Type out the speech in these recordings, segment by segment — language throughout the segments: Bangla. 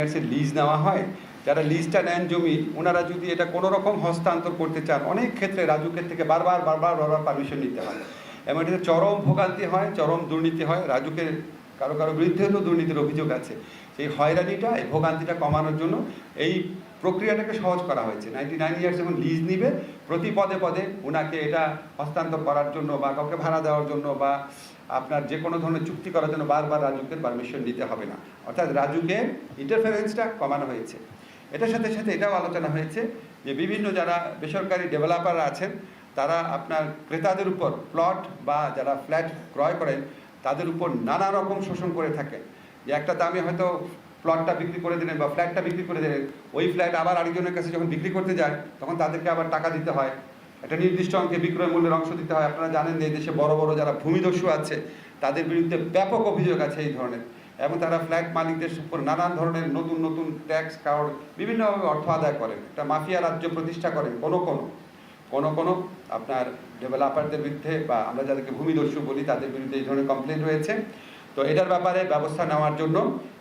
এর লিজ নেওয়া হয়, যারা লিজটা নেন জমি, ওনারা যদি এটা কোনো রকম হস্তান্তর করতে চান, অনেক ক্ষেত্রে রাজুকের থেকে বারবার বারবার বারবার পারমিশন নিতে হয়। এবং এটাতে চরম ভোগান্তি হয়, চরম দুর্নীতি হয়, রাজুকের কারও কারও বিরুদ্ধে তো দুর্নীতির অভিযোগ আছে। সেই হয়রানিটা, এই ভোগান্তিটা কমানোর জন্য এই প্রক্রিয়াটাকে সহজ করা হয়েছে। নাইনটি নাইন ইয়ার্স যখন লিজ নিবে, প্রতি পদে পদে ওনাকে এটা হস্তান্তর করার জন্য বা কাউকে ভাড়া দেওয়ার জন্য বা আপনার যে কোনো ধরনের চুক্তি করার জন্য বারবার রাজুকের পারমিশন নিতে হবে না। অর্থাৎ রাজুকে ইন্টারফারেন্সটা কমানো হয়েছে। এটার সাথে সাথে এটাও আলোচনা হয়েছে যে বিভিন্ন যারা বেসরকারি ডেভেলপার আছেন, তারা আপনার ক্রেতাদের উপর প্লট বা যারা ফ্ল্যাট ক্রয় করেন, তাদের উপর নানা রকম শোষণ করে থাকেন। যে একটা দামে হয়তো প্লটটা বিক্রি করে দিলেন বা ফ্ল্যাটটা বিক্রি করে দিলেন, ওই ফ্ল্যাট আবার আরেকজনের কাছে যখন বিক্রি করতে যায়, তখন তাদেরকে আবার টাকা দিতে হয়। একটা নির্দিষ্ট অঙ্কে বিক্রয় মূল্যের অংশ দিতে হয়। আপনারা জানেন যে এই দেশে বড় বড় যারা ভূমিদস্যু আছে, তাদের বিরুদ্ধে ব্যাপক অভিযোগ আছে এই ধরনের। এবং তারা ফ্ল্যাট মালিকদের উপর নানান ধরনের নতুন নতুন ট্যাক্স কাউড বিভিন্নভাবে অর্থ আদায় করেন একটা মাফিয়া রাজ্য প্রতিষ্ঠা করেন কোনো কোনো। কোনো কোনো আপনার ডেভেলপারদের বিরুদ্ধে বা আমরা যাদেরকে ভূমিদস্যু বলি, তাদের বিরুদ্ধে এই ধরনের কমপ্লেন রয়েছে। তো এটার ব্যাপারে ব্যবস্থা নেওয়ার জন্য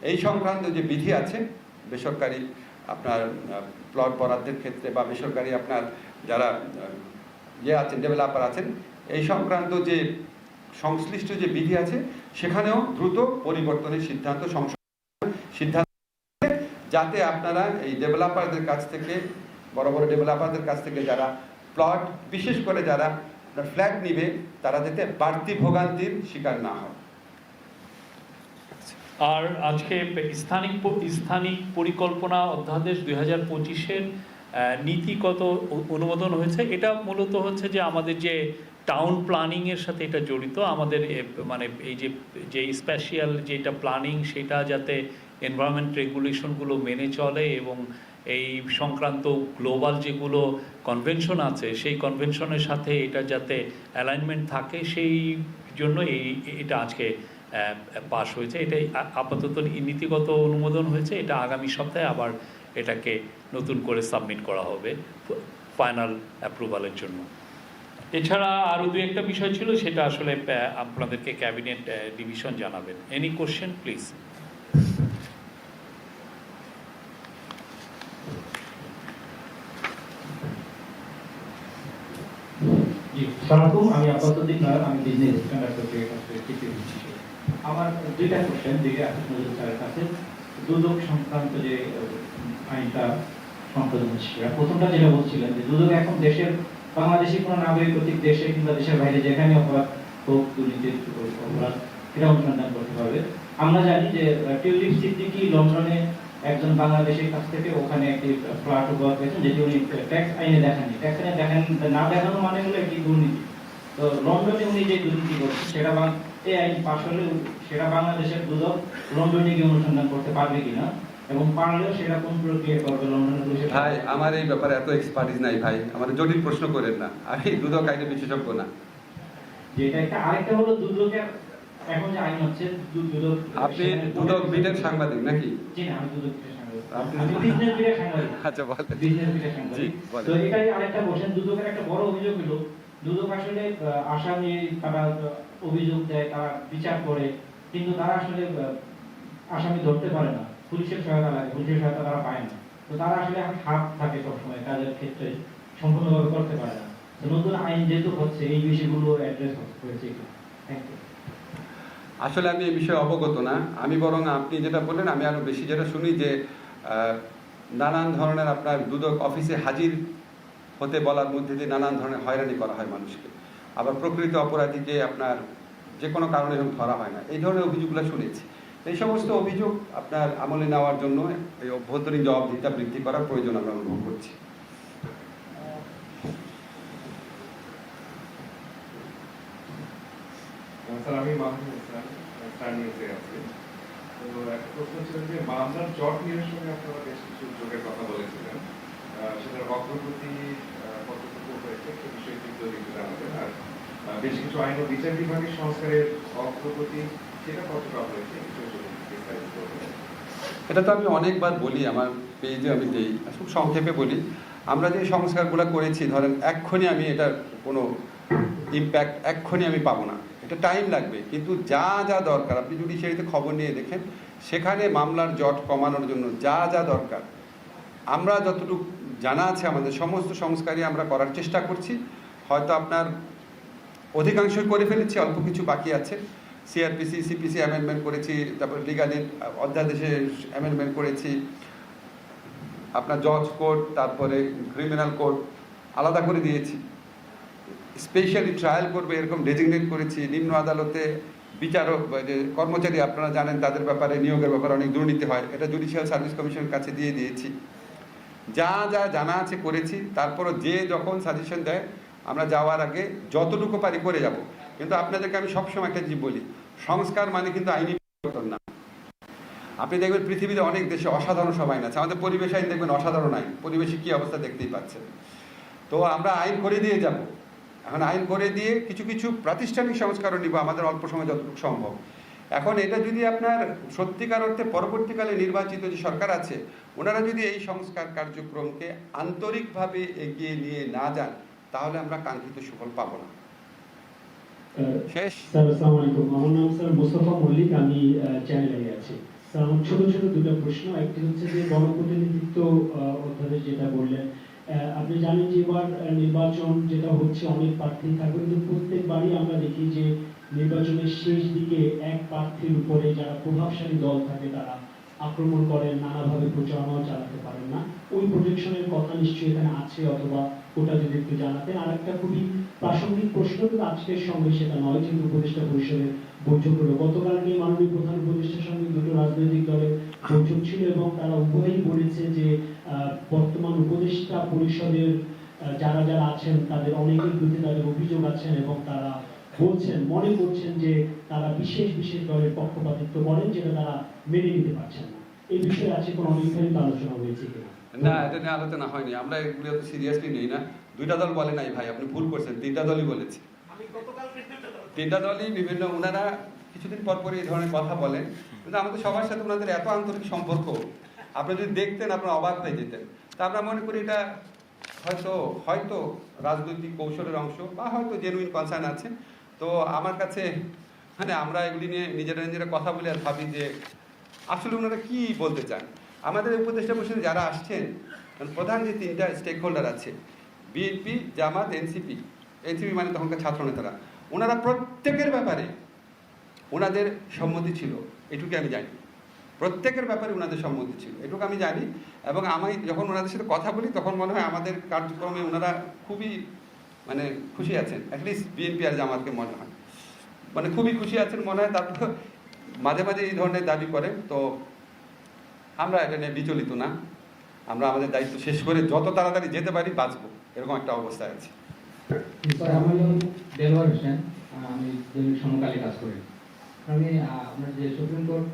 এই সংক্রান্ত যে বিধি আছে, বেসরকারি আপনার প্লট বরাদ্দের ক্ষেত্রে বা বেসরকারি আপনার যারা ইয়ে আছেন ডেভেলপার আছেন, এই সংক্রান্ত যে সংশ্লিষ্ট যে বিধি আছে, সেখানেও দ্রুত পরিবর্তনের সিদ্ধান্ত সংশোধন সিদ্ধান্ত যাতে আপনারা এই ডেভেলপারদের কাছ থেকে, বড় বড় ডেভেলপারদের কাছ থেকে যারা প্লট বিশেষ করে যারা ফ্ল্যাট নিবে, তারা যাতে বাড়তি ভোগান্তির শিকার না হয়। আর আজকে স্থানিক স্থানিক পরিকল্পনা অধ্যাদেশ দুই হাজার পঁচিশের নীতিগত অনুমোদন হয়েছে। এটা মূলত হচ্ছে যে আমাদের যে টাউন প্ল্যানিংয়ের সাথে এটা জড়িত। আমাদের মানে এই যে যে স্পেশাল যেটা প্ল্যানিং সেটা যাতে এনভায়রনমেন্ট রেগুলেশনগুলো মেনে চলে এবং এই সংক্রান্ত গ্লোবাল যেগুলো কনভেনশন আছে, সেই কনভেনশনের সাথে এটা যাতে অ্যালাইনমেন্ট থাকে, সেই জন্য এই, এটা আজকে পাশ হয়েছে। এটাই আপাতত নীতিগত অনুমোদন হয়েছে। এটা আগামী সপ্তাহে আবার এটাকে নতুন করে সাবমিট করা হবে ফাইনাল অ্যাপ্রুভালের জন্য। এছাড়া আরও দু একটা বিষয় ছিল, সেটা আসলে আপনাদেরকে ক্যাবিনেট ডিভিশন জানাবেন। এনি কোশ্চেন প্লিজ আমার দুইটা কোশ্চেন দিকে স্যারের কাছে। দুদক সংক্রান্ত যে আইনটা সংশোধন হচ্ছে প্রথমটা যেটা বলছিলেন যে, দুদক এখন দেশের, বাংলাদেশি কোনো নাগরিক কর্তৃক দেশে কিংবা দেশের বাইরে যেখানে অপরাধ হোক, দুর্নীতির অপরাধ সেটা অনুসন্ধান করতে পারবে। আমরা জানি যে, টিউলিপ সিদ্দিকি লন্ডনে একজন বাংলাদেশের কাছ থেকে ওখানে একটি ফ্ল্যাট উপহার পেয়েছেন, যেটি উনি ট্যাক্স আইনে দেখাননি। ট্যাক্স আইনে দেখান, না দেখানো মানে হলো একটি দুর্নীতি। তো লন্ডনে উনি যে দুর্নীতি করছেন, সেটা এই আইন পাশ হলে সেটা বাংলাদেশের দুদক লন্ডনে গিয়ে অনুসন্ধান করতে পারবে কিনা? এবং পারলেও সেটা কোন প্রক্রিয়া করবে পুলিশের ভাই আমার এই ব্যাপারে এত এক্সপার্টিস নাই ভাই। আমার জটিল প্রশ্ন করেন না। আমি দুদক আইনে বিশেষজ্ঞ না। যেটা একটা আরেকটা হলো দুদকের এখন যে আইন হচ্ছে দু- আপনি দুদক বিটের সাংবাদিক নাকি? জি না আমি দুদক বিটের সাংবাদিক। আপনি- আমি বিজনেস বিটের সাংবাদিক। আচ্ছা বলেন। তো এটাই আরেকটা একটা বড় অভিযোগ হলো দুদক আসলে আসামি তারা অভিযোগ দেয় তারা বিচার করে কিন্তু তারা আসলে আসামি ধরতে পারে না। পুলিশের সহায়তা লাগে, পুলিশের সহায়তা তারা পায় না। তো তারা আসলে হাত থাকে সবসময় কাজের ক্ষেত্রে, সম্পূর্ণভাবে করতে পারে না। নতুন আইন যেহেতু হচ্ছে, এই বিষয়গুলো অ্যাড্রেস হয়েছে আসলে আমি এই বিষয়ে অবগত না। আমি বরং আপনি যেটা বললেন, আমি আরও বেশি যেটা শুনি যে নানান ধরনের আপনার দুদক অফিসে হাজির হতে বলার মধ্যে দিয়ে নানান ধরনের হয়রানি করা হয় মানুষকে। আবার প্রকৃত অপরাধীকে আপনার যে কোনো কারণে ধরা হয় না। এই ধরনের অভিযোগগুলো শুনেছি। এই সমস্ত অভিযোগ আপনার আমলে নেওয়ার জন্য, এই অভ্যন্তরীণ জবাবদিহিতা বৃদ্ধি করার প্রয়োজন আমরা অনুভব করছি। স্যার, আমি আছি। তো একটা প্রশ্ন যে জট সঙ্গে বেশ কিছু কথা বলেছিলেন। অগ্রগতি হয়েছে বেশ কিছু আইন ও বিচার সংস্কারের অগ্রগতি এটা তো আমি অনেকবার বলি, আমার পেজে আমি দেই, খুব সংক্ষেপে বলি। আমরা যে সংস্কারগুলো করেছি, ধরেন এক্ষুনি আমি এটার কোনো ইম্প্যাক্ট এক্ষুনি আমি পাবো না। এটা টাইম লাগবে, কিন্তু যা যা দরকার, আপনি জুডিশিয়ারিতে খবর নিয়ে দেখেন, সেখানে মামলার জট কমানোর জন্য যা যা দরকার, আমরা যতটুকু জানা আছে, আমাদের সমস্ত সংস্কারই আমরা করার চেষ্টা করছি। হয়তো আপনার অধিকাংশই করে ফেলেছি, অল্প কিছু বাকি আছে। সিআরপিসি সিপিসি অ্যামেন্ডমেন্ট করেছি, তারপর লিগালি অধ্যাদেশে অ্যামেন্ডমেন্ট করেছি, আপনার জজ কোর্ট তারপরে ক্রিমিনাল কোর্ট আলাদা করে দিয়েছি। স্পেশালি ট্রায়াল করবে এরকম ডেজিগনেট করেছি, নিম্ন আদালতে বিচারক যে কর্মচারী আপনারা জানেন, তাদের ব্যাপারে নিয়োগের ব্যাপারে অনেক দুর্নীতি হয়, এটা জুডিশিয়াল সার্ভিস কমিশনের কাছে দিয়ে দিয়েছি। যা যা জানা আছে করেছি, তারপরও যে যখন সাজেশন দেয়, আমরা যাওয়ার আগে যতটুকু পারি করে যাব। কিন্তু আপনাদেরকে আমি সবসময় একটা জিনিস বলি, সংস্কার মানে কিন্তু আইনি পরিবর্তন না। আপনি দেখবেন পৃথিবীতে অনেক দেশে অসাধারণ সব আইন আছে, আমাদের পরিবেশ আইন দেখবেন অসাধারণ আইন, পরিবেশে কী অবস্থা দেখতেই পাচ্ছেন। তো আমরা আইন করে দিয়ে যাব। এখন আইন করে দিয়ে কিছু কিছু প্রাতিষ্ঠানিক সংস্কারও নিব, আমাদের অল্প সময় যতটুকু সম্ভব। এখন এটা যদি আপনার সত্যিকার অর্থে পরবর্তীকালে নির্বাচিত যে সরকার আছে, ওনারা যদি এই সংস্কার কার্যক্রমকে আন্তরিকভাবে এগিয়ে নিয়ে না যান, তাহলে আমরা কাঙ্ক্ষিত সুফল পাবো না। শেষ। স্যার, আসসালামু আলাইকুম। আমার নাম স্যার মোস্তফা মল্লিক। আমি চ্যানেলে আছি। স্যার ছোট ছোট দুটো প্রশ্ন। একটি হচ্ছে যে অধ্যাদেশ যেটা বললেন আপনি জানেন যে এবার নির্বাচন যেটা হচ্ছে অনেক প্রার্থী থাকবে, কিন্তু প্রত্যেকবারই আমরা দেখি যে নির্বাচনের শেষ দিকে এক প্রার্থীর উপরে যারা প্রভাবশালী দল থাকে, তারা আক্রমণ করেন, নানাভাবে প্রচারণাও চালাতে পারেন না। ওই প্রজেকশনের কথা নিশ্চয়ই এখানে আছে, অথবা ওটা যদি একটু জানাতেন আর একটা খুবই প্রাসঙ্গিক প্রশ্ন, কিন্তু আজকের সঙ্গে সেটা নয় যেহেতু উপদেষ্টা পরিষদের বৈঠক হলো। গতকালকে মাননীয় প্রধান উপদেষ্টার সঙ্গে দুটো রাজনৈতিক দলের বৈঠক ছিল এবং তারা উভয়ই বলেছে যে বর্তমান উপদেষ্টা পরিষদের যারা যারা আছেন, তাদের অনেকের বিরুদ্ধে তাদের অভিযোগ আছেন এবং তারা বলছেন, মনে করছেন যে তারা বিশেষ বিশেষ দলের পক্ষপাতিত্ব করেন, যেটা তারা মেনে নিতে পারছেন না। এই বিষয়ে আজকে কোনো অনেকখানি আলোচনা হয়েছে কিনা? না এটা নিয়ে আলোচনা হয়নি। আমরা এগুলো সিরিয়াসলি নেই না। দুইটা দল বলে নাই ভাই আপনি ভুল করছেন। তিনটা দলই বলেছে। তিনটা দলই বিভিন্ন ওনারা কিছুদিন পর পর এই ধরনের কথা বলেন। কিন্তু আমাদের সবার সাথে ওনাদের এত আন্তরিক সম্পর্ক আপনি যদি দেখতেন আপনার অবাক হয়ে যেতেন। তা আমরা মনে করি এটা হয়তো হয়তো রাজনৈতিক কৌশলের অংশ বা হয়তো জেনুইন কনসার্ন আছে। তো আমার কাছে মানে আমরা এগুলি নিয়ে নিজেরা নিজেরা কথা বলে আর ভাবি যে আসলে ওনারা কি বলতে চান? আমাদের উপদেষ্টা পরিষদে যারা আসছেন প্রধান যে তিনটা স্টেক হোল্ডার আছে বিএনপি জামাত এনসিপি এনসিপি মানে তখনকার ছাত্র নেতারা, ওনারা প্রত্যেকের ব্যাপারে ওনাদের সম্মতি ছিল, এটুকু আমি জানি। প্রত্যেকের ব্যাপারে ওনাদের সম্মতি ছিল, এটুকু আমি জানি। এবং আমি যখন ওনাদের সাথে কথা বলি, তখন মনে হয় আমাদের কার্যক্রমে ওনারা খুবই মানে খুশি আছেন। অ্যাটলিস্ট বিএনপি আর জামাতকে মনে হয়। মানে খুবই খুশি আছেন মনে হয়, তারপর মাঝে মাঝে এই ধরনের দাবি করেন। তো আমরা এটা নিয়ে বিচলিত না। আমরা আমাদের দায়িত্ব শেষ করে যত তাড়াতাড়ি যেতে পারি বাঁচবো, এরকম একটা অবস্থায় আছে। আমি সমকালে কাজ করি। আমি আপনার যে সুপ্রিম কোর্ট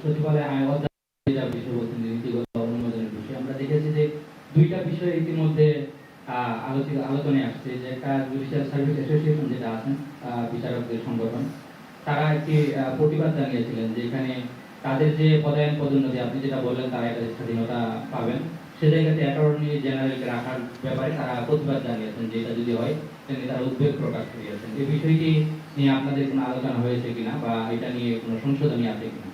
সচিবালয় বিষয় নীতিগত অনুমোদনের বিষয়, আমরা দেখেছি যে দুইটা বিষয় ইতিমধ্যে আলোচিত, আলোচনায় আসছে, যে একটা জুডিশিয়াল সার্ভিস অ্যাসোসিয়েশন যেটা আছেন বিচারকদের সংগঠন, তারা একটি প্রতিবাদ জানিয়েছিলেন যে এখানে তাদের যে পদায়ন পদোন্নতি আপনি যেটা বললেন তারা এটা স্বাধীনতা পাবেন। সে জায়গাতে অ্যাটর্নি জেনারেলকে রাখার ব্যাপারে তারা প্রতিবাদ জানিয়েছেন যে এটা যদি হয় তাহলে তারা উদ্বেগ প্রকাশ করিয়েছেন। এই বিষয়টি নিয়ে আপনাদের কোনো আলোচনা হয়েছে কিনা বা এটা নিয়ে কোনো সংশোধনী আছে কিনা?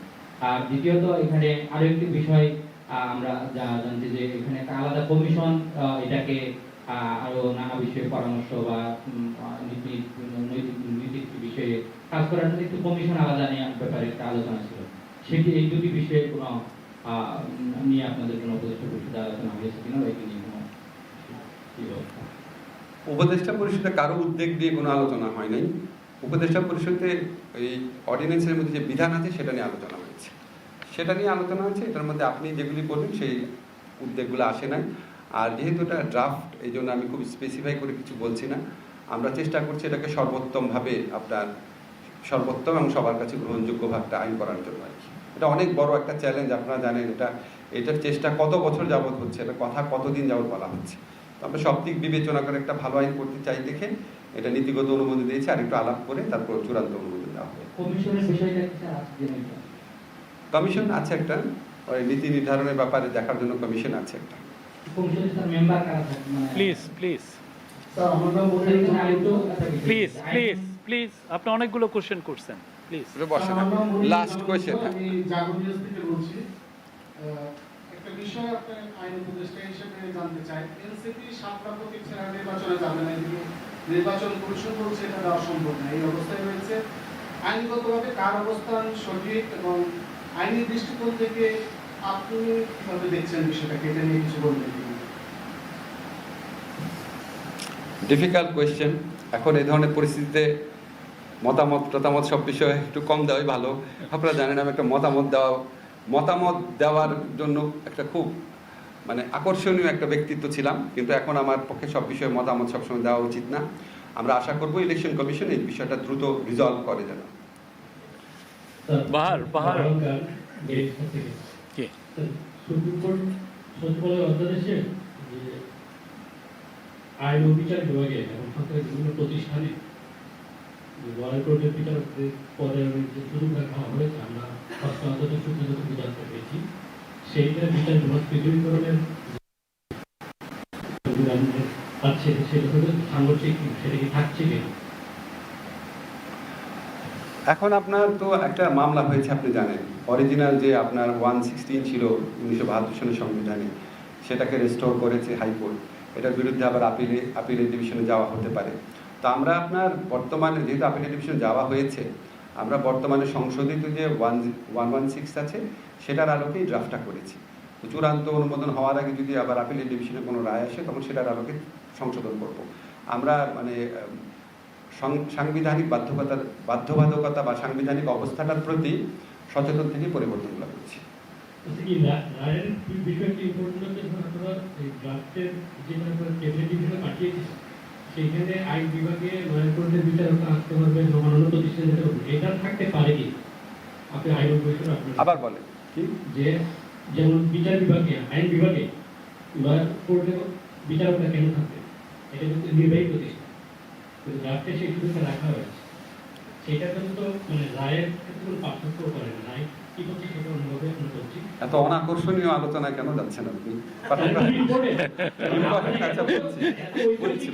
আর দ্বিতীয়ত এখানে আরও একটি বিষয় আমরা যা জানছি যে এখানে একটা আলাদা কমিশন এটাকে আহ, আরও নানা বিষয়ে পরামর্শ বা নীতি নীতিক বিষয়ে কাজ করার জন্য একটু কমিশন আলাদা নেওয়ার ব্যাপারে একটা আলোচনা ছিল। সেটি এই দুটি বিষয়ে কোনো নিয়ে আপনাদের কোনো উপদেষ্টা পরিষদে আলোচনা হয়েছে কিনা এটি নিয়ে কোনো উপদেষ্টা পরিষদে কারও উদ্যোগ দিয়ে কোনো আলোচনা হয় নাই। উপদেষ্টা পরিষদে এই অর্ডিন্যান্সের মধ্যে যে বিধান আছে সেটা নিয়ে আলোচনা হয়েছে। সেটা নিয়ে আলোচনা হয়েছে, এটার মধ্যে আপনি যেগুলি বললেন সেই উদ্যোগগুলো আসে নাই। আর যেহেতু এটা ড্রাফট এই জন্য আমি খুব স্পেসিফাই করে কিছু বলছি না। আমরা চেষ্টা করছি এটাকে সর্বোত্তমভাবে আপনার সর্বোত্তম এবং সবার কাছে গ্রহণযোগ্য একটা আইন করার জন্য আর কি। এটা অনেক বড় একটা চ্যালেঞ্জ আপনারা জানেন এটা। এটার চেষ্টা কত বছর যাবত হচ্ছে এটা কথা কতদিন যাবত বলা হচ্ছে। তো আমরা সব দিক বিবেচনা করে একটা ভালো আইন করতে চাই দেখে এটা নীতিগত অনুমোদন দিয়েছে আর একটু আলাপ করে তারপর চূড়ান্ত অনুমোদন দেওয়া হবে। কমিশন আছে একটা ওই নীতি নির্ধারণের ব্যাপারে দেখার জন্য কমিশন আছে একটা। কমিশনের স্যার মেম্বার কারা থাকে মানে please please please please please আপনি অনেকগুলো কোশ্চেন করছেন। প্লিজ লাস্ট কোয়েশ্চেন একটা বিষয় আপনার আইন উপদেষ্টা হিসেবে জানতে চাই। এনসিপি সাতটা প্রতীক ছাড়া নির্বাচনে যাবে না এদিকে নির্বাচন কমিশন বলছে এটা দেওয়া সম্ভব না। এই অবস্থায় রয়েছে আইনগতভাবে কার অবস্থান সঠিক এবং আইনি দৃষ্টিকোণ থেকে আপনি কীভাবে দেখছেন বিষয়টাকে? এটা নিয়ে কিছু বলবেন ডিফিকাল্ট কোয়েশ্চেন এখন এই ধরনের পরিস্থিতিতে মতামত টতামত সব বিষয়ে একটু কম দেওয়াই ভালো। আপনারা জানেন আমি একটা মতামত দেওয়া মতামত দেওয়ার জন্য একটা খুব মানে আকর্ষণীয় একটা ব্যক্তিত্ব ছিলাম কিন্তু এখন আমার পক্ষে সব বিষয়ে মতামত সবসময় দেওয়া উচিত না। আমরা আশা করব ইলেকশন কমিশন এই বিষয়টা দ্রুত রিজলভ করে যেন। বাহার, আইন বিচার বিভাগে এবং সরকারের বিভিন্ন প্রতিষ্ঠানে এখন আপনার তো একটা মামলা হয়েছে, আপনি জানেন। অরিজিনাল যে আপনার ওয়ান সিক্সটিন ছিল উনিশশো বাহাত্তর সালের সংবিধানে, সেটাকে রেস্টোর করেছে হাইকোর্ট। এটার বিরুদ্ধে আবার আপিলে আপিলের ডিভিশনে যাওয়া হতে পারে। তো আমরা আপনার বর্তমানে যেহেতু আপিলের ডিভিশনে যাওয়া হয়েছে, আমরা বর্তমানে সংশোধিত যে ওয়ান ওয়ান ওয়ান সিক্স আছে, সেটার আলোকেই ড্রাফটটা করেছি। চূড়ান্ত অনুমোদন হওয়ার আগে যদি আবার আপিলের ডিভিশনে কোনো রায় আসে, তখন সেটার আলোকে সংশোধন করব। আমরা মানে সাংবিধানিক বাধ্যকতার, বাধ্যবাধকতা বা সাংবিধানিক অবস্থাটার প্রতি সচেতন থেকে পরিবর্তনগুলো করছি। হচ্ছে রায়ের বিষয়টি সেইখানে আইন বিভাগে লয়ার কোর্টের বিচারক আসতে পারবে অন্যান্য প্রতিষ্ঠান এটা থাকতে পারে কি? আপনি আইন আপনার আবার বলে কি? যে যেমন বিচার বিভাগে আইন বিভাগে লয়ার কোর্টে বিচারকরা কেন থাকবে? এটা কিন্তু নির্বাহী প্রতিষ্ঠান কিন্তু ড্রাফটে সেই সুযোগটা রাখা হয়েছে সেটা কিন্তু মানে রায়ের ক্ষেত্রে কোনো পার্থক্য করে না। রায় এত অনাকর্ষণীয় আলোচনায় কেন যাচ্ছেন আপনি? আচ্ছা, বলছি, বলছি,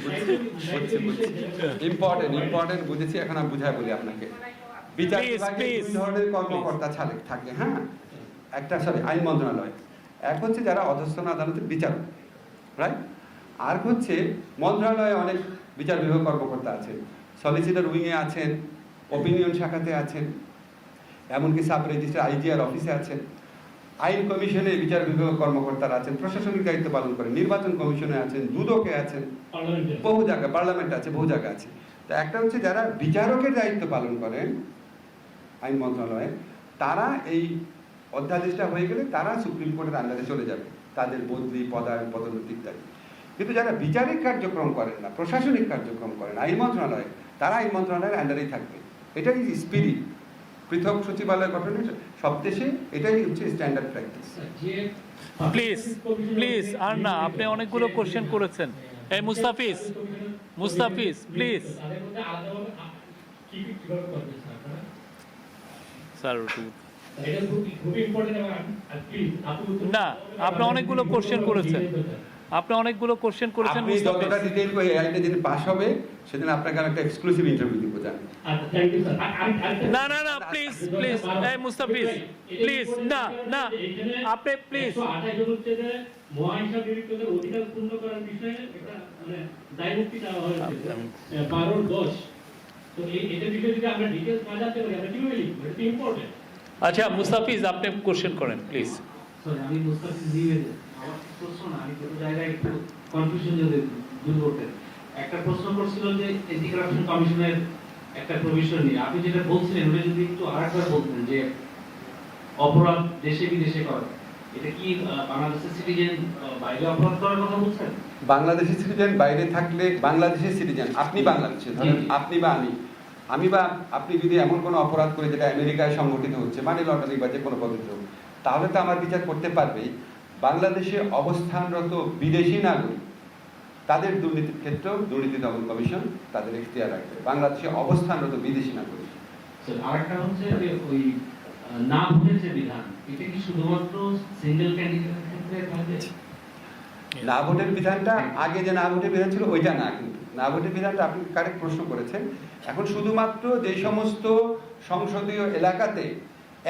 ইম্পর্টেন্ট ইম্পর্টেন্ট বুঝেছি এখন আমি বুঝাই বলি আপনাকে। বিচার বিভাগে দুই ধরনের কর্মকর্তা ছাড়ে থাকে হ্যাঁ? একটা সরি আইন মন্ত্রণালয়। এক হচ্ছে যারা অধস্থন বিচারক রাইট আর হচ্ছে মন্ত্রণালয়ে অনেক বিচার বিভাগ কর্মকর্তা আছেন। সলিসিটার উইংয়ে আছেন ওপিনিয়ন শাখাতে আছেন। এমনকি সাব রেজিস্ট্রার আইজিআর অফিসে আছেন? আইন কমিশনে বিচার বিভাগ কর্মকর্তারা আছেন প্রশাসনিক দায়িত্ব পালন করেন নির্বাচন কমিশনে আছেন দুদকে আছেন বহু জায়গায় পার্লামেন্ট আছে বহু জায়গা আছে। তো একটা হচ্ছে যারা বিচারকের দায়িত্ব পালন করেন আইন মন্ত্রণালয়ে তারা এই অধ্যাদেশটা হয়ে গেলে তারা সুপ্রিম কোর্টের আন্ডারে চলে যাবে তাদের বদলি পদায়ন পদোন্নতি ইত্যাদি। কিন্তু যারা বিচারিক কার্যক্রম করেন না প্রশাসনিক কার্যক্রম করেন আইন মন্ত্রণালয়ে তারা আইন মন্ত্রণালয়ের আন্ডারেই থাকবে। এটাই স্পিরিট পৃথক সচিবালয় গঠনের সব দেশে এটাই হচ্ছে স্ট্যান্ডার্ড প্র্যাকটিস প্লিজ প্লিজ আর না আপনি অনেকগুলো কোশ্চেন করেছেন এই মুস্তাফিজ মুস্তাফিজ প্লিজ স্যার আপনারা? স্যার এটা খুব খুবই ইম্পর্টেন্ট এবং আপ- আর প্লিজ আপনি উত্তর- না, আপনি অনেকগুলো কোশ্চেন করেছেন। আপনি অনেকগুলো কোশ্চেন করেছেন আপনি যতটা ডিটেইল করে আইটা যেদিন পাস হবে সেদিন আপনাকে আমি একটা এক্সক্লুসিভ ইন্টারভিউ দিব জানেন আচ্ছা না না না প্লিজ প্লিজ এই মুস্তাফিজ প্লিজ না না আপনি প্লিজ 128 জন হচ্ছে যে মহাহিসাব নিরীক্ষকদের অধিকার পূর্ণ করার বিষয়ে একটা মানে দায়মুক্তি দেওয়া হয়েছে। আহ, বারোর দশ। তো এই- বিষয়ে যদি আমরা ডিটেলস না জানতে পারি আমরা কীভাবে লিখব? এটা ইম্পর্টেন্ট আচ্ছা মুস্তাফিজ আপনি কোশ্চেন করেন প্লিজ সরি আমি মুস্তাফিজ প্রশ্ন না আমি কোনো জায়গায় একটু কনফিউশন যদি দূর করতেন একটা প্রশ্ন করছিল যে এন্টি কারাপশন কমিশনের একটা প্রভিশন নিয়ে। আপনি যেটা বলছিলেন ওটা যদি একটু আরেকবার বলতেন যে অপরাধ দেশে বিদেশে করে। এটা কি বাংলাদেশের সিটিজেন বাইরে অপরাধ করার কথা বলছেন? বাংলাদেশের সিটিজেন বাইরে থাকলে বাংলাদেশের সিটিজেন আপনি বাংলাদেশে ধরেন। আপনি বা আমি। আমি বা আপনি যদি এমন কোনো অপরাধ করে যেটা আমেরিকায় সংগঠিত হচ্ছে মানি লন্ডারিং বা যে কোনো পদ্ধতি তাহলে তো আমার বিচার করতে পারবেই। বাংলাদেশে অবস্থানরত বিদেশি নাগরিক তাদের দুর্নীতির ক্ষেত্রেও দুর্নীতি দমন কমিশন তাদের এখতিয়ার রাখবে। বাংলাদেশে অবস্থানরত বিদেশি নাগরিক। আরেকটা হচ্ছে যে ওই না ভোটের যে বিধান এটা কি শুধুমাত্র সিঙ্গেল ক্যান্ডিডেটের ক্ষেত্রে থাকবে না ভোটের বিধানটা আগে যে না ভোটের বিধান ছিল ওইটা না কিন্তু। না ভোটের বিধানটা আপনি কারেক্ট প্রশ্ন করেছেন। এখন শুধুমাত্র যে সমস্ত সংসদীয় এলাকাতে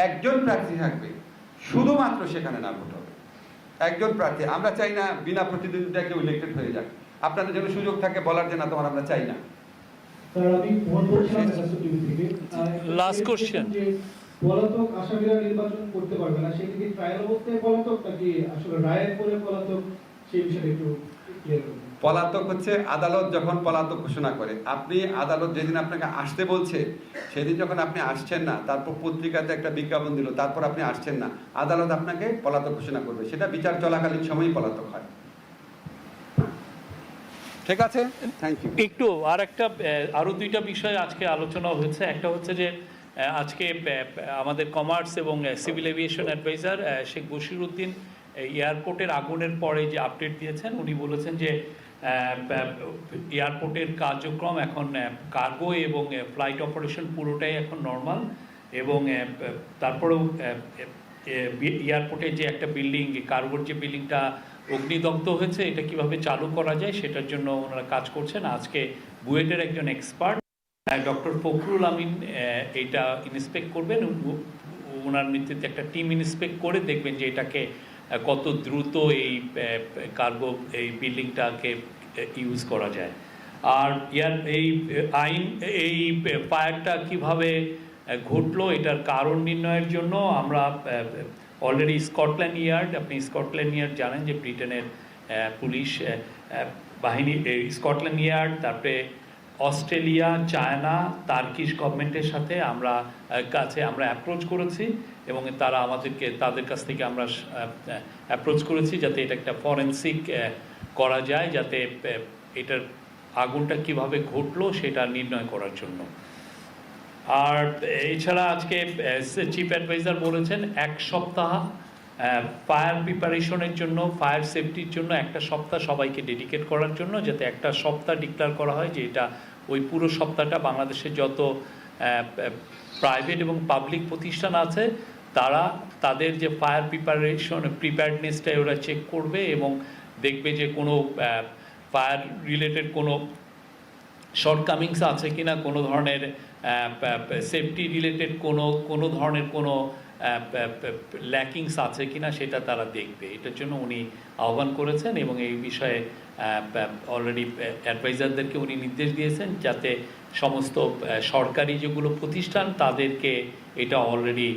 একজন প্রার্থী থাকবে শুধুমাত্র সেখানে না ভোট হবে। একজন প্রার্থী আমরা চাই না বিনা প্রতিদ্বন্দ্বিতা কেউ ইলেক্টেড হয়ে যাক। আপনাদের জন্য সুযোগ থাকে বলার যে না তোমার আমরা চাই না। লাস্ট কোশ্চেন পলাতক আসামিরা নির্বাচন করতে পারবে না সেটা কি ট্রায়াল অবস্থায় পলাতক নাকি আসলে রায়ের পরে পলাতক সেই বিষয়ে একটু ক্লিয়ার পলাতক হচ্ছে আদালত যখন পলাতক ঘোষণা করে। আপনি আদালত যেদিন আপনাকে আসতে বলছে সেদিন যখন আপনি আসছেন না তারপর পত্রিকাতে একটা বিজ্ঞাপন দিল তারপর আপনি আসছেন না আদালত আপনাকে পলাতক ঘোষণা করবে। সেটা বিচার চলাকালীন সময়ই পলাতক হয়। ঠিক আছে? থ্যাংক ইউ একটু আর একটা আহ, আরও দুইটা বিষয় আজকে আলোচনা হয়েছে। একটা হচ্ছে যে আজকে আমাদের কমার্স এবং civil aviation adviser Sheikh Bashir Uddin এয়ারপোর্টের আগুনের পরে যে আপডেট দিয়েছেন উনি বলেছেন যে এয়ারপোর্টের কার্যক্রম এখন কার্গো এবং ফ্লাইট অপারেশন পুরোটাই এখন নর্মাল এবং তারপরেও এয়ারপোর্টের যে একটা বিল্ডিং কার্গোর যে বিল্ডিংটা অগ্নিদগ্ধ হয়েছে, এটা কীভাবে চালু করা যায় সেটার জন্য ওনারা কাজ করছেন। আজকে বুয়েটের একজন এক্সপার্ট ডক্টর ফখরুল আমিন এটা ইন্সপেক্ট করবেন। ওনার নেতৃত্বে একটা টিম ইন্সপেক্ট করে দেখবেন যে এটাকে কত দ্রুত এই কার্গো এই বিল্ডিংটাকে ইউজ করা যায়। আর ইয়ার এই আইন, এই ফায়ারটা কীভাবে ঘটলো, এটার কারণ নির্ণয়ের জন্য আমরা অলরেডি স্কটল্যান্ড ইয়ার্ড আপনি স্কটল্যান্ড ইয়ার্ড জানেন যে ব্রিটেনের পুলিশ বাহিনী স্কটল্যান্ড ইয়ার্ড তারপরে অস্ট্রেলিয়া, চায়না, তার্কিশ গভর্নমেন্টের সাথে আমরা কাছে আমরা অ্যাপ্রোচ করেছি এবং তারা আমাদেরকে, তাদের কাছ থেকে আমরা অ্যাপ্রোচ করেছি যাতে এটা একটা ফরেন্সিক করা যায়, যাতে এটার আগুনটা কীভাবে ঘটলো সেটা নির্ণয় করার জন্য। আর এছাড়া আজকে চিফ অ্যাডভাইজার বলেছেন, এক সপ্তাহ ফায়ার প্রিপারেশনের জন্য ফায়ার সেফটির জন্য একটা সপ্তাহ সবাইকে ডেডিকেট করার জন্য, যাতে একটা সপ্তাহ ডিক্লেয়ার করা হয় যে এটা ওই পুরো সপ্তাহটা বাংলাদেশের যত প্রাইভেট এবং পাবলিক প্রতিষ্ঠান আছে, তারা তাদের যে ফায়ার প্রিপারেশন প্রিপেয়ারনেসটা ওরা চেক করবে এবং দেখবে যে কোনো ফায়ার রিলেটেড কোনো শর্টকামিংস আছে কিনা, কোনো ধরনের সেফটি রিলেটেড কোনো কোনো ধরনের কোনো ল্যাকিংস আছে কিনা সেটা তারা দেখবে। এটার জন্য উনি আহ্বান করেছেন এবং এই বিষয়ে অলরেডি অ্যাডভাইজারদেরকে উনি নির্দেশ দিয়েছেন যাতে সমস্ত সরকারি যেগুলো প্রতিষ্ঠান তাদেরকে এটা অলরেডি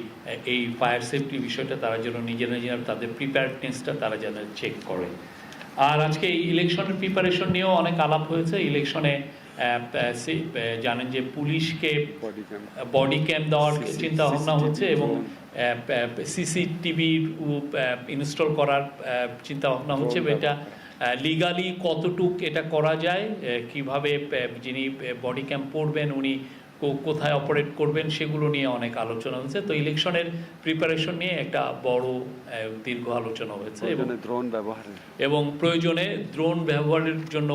এই ফায়ার সেফটি বিষয়টা তারা যেন নিজেরা নিজেরা তাদের প্রিপেয়ারনেসটা তারা যেন চেক করে। আর আজকে ইলেকশনের প্রিপারেশন নিয়েও অনেক আলাপ হয়েছে। ইলেকশনে জানেন যে পুলিশকে বডি ক্যাম্প ক্যাম দেওয়ার চিন্তা ভাবনা হচ্ছে এবং সিসিটিভি ইনস্টল করার চিন্তা ভাবনা হচ্ছে এটা লিগালি কতটুক এটা করা যায় কীভাবে যিনি বডি ক্যাম্প পড়বেন উনি কোথায় অপারেট করবেন সেগুলো নিয়ে অনেক আলোচনা হচ্ছে। তো ইলেকশনের প্রিপারেশন নিয়ে একটা বড় দীর্ঘ আলোচনা হয়েছে এবং ড্রোন ব্যবহার এবং প্রয়োজনে ড্রোন ব্যবহারের জন্য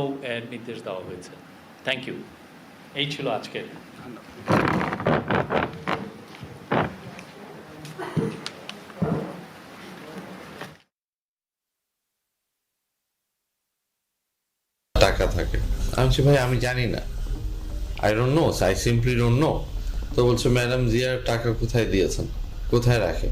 নির্দেশ দেওয়া হয়েছে। থ্যাংক ইউ এই ছিল আজকের। টাকা থাকে। আমি বলছি, ভাই, আমি জানি না। I don't know I simply don't know তো বলছে, ম্যাডাম জিয়ার টাকা কোথায় দিয়েছেন? কোথায় রাখে?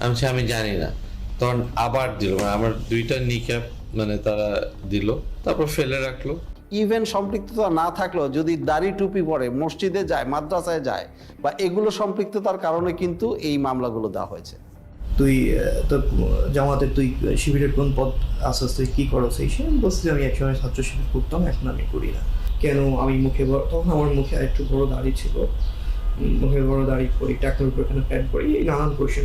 আমি বলছি, আমি জানি না। তখন আবার দিল মানে আমার দুইটা নিক্যাপ মানে তারা দিল, তারপর ফেলে রাখল। ইভেন সম্পৃক্ততা না থাকলেও যদি দাড়ি টুপি পরে মসজিদে যায়, মাদ্রাসায় যায়, বা এগুলো সম্পৃক্ততার কারণে কিন্তু এই মামলাগুলো দেওয়া হয়েছে। তুই তোর জামাতের তুই শিবিরের কোন পদ আসাস তুই কি করো সেই সে বলছি আমি একসময় ছাত্র শিবির করতাম, এখন আমি করি না। কেন? আমি মুখে বড়, তখন আমার মুখে একটু বড় দাড়ি ছিল। মুখে বড় দাড়ি করি টাকার উপর এখানে প্যান্ট করি এই নানান কোশ্চেন